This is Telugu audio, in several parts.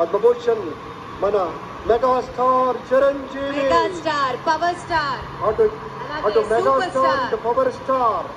పద్మభూషణ్ మన megastar Chiranjeevi. Megastar power star. అటు అటు మెగాస్టార్ స్టార్. ఇటు పవర్ స్టార్.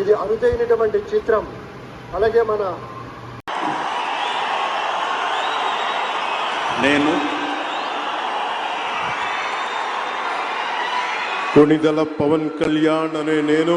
ఇది అరుదైనటువంటి చిత్రం. అలాగే మన నేను కొణిదల పవన్ కళ్యాణ్ అనే నేను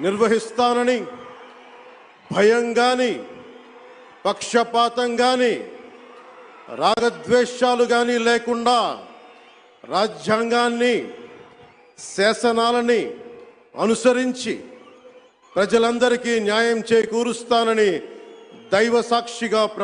నిర్వహిస్తానని భయం కానీ పక్షపాతం కానీ రాగద్వేషాలు కానీ లేకుండా రాజ్యాంగాన్ని శాసనాలని అనుసరించి ప్రజలందరికీ న్యాయం చేకూరుస్తానని దైవ సాక్షిగా ప్రమా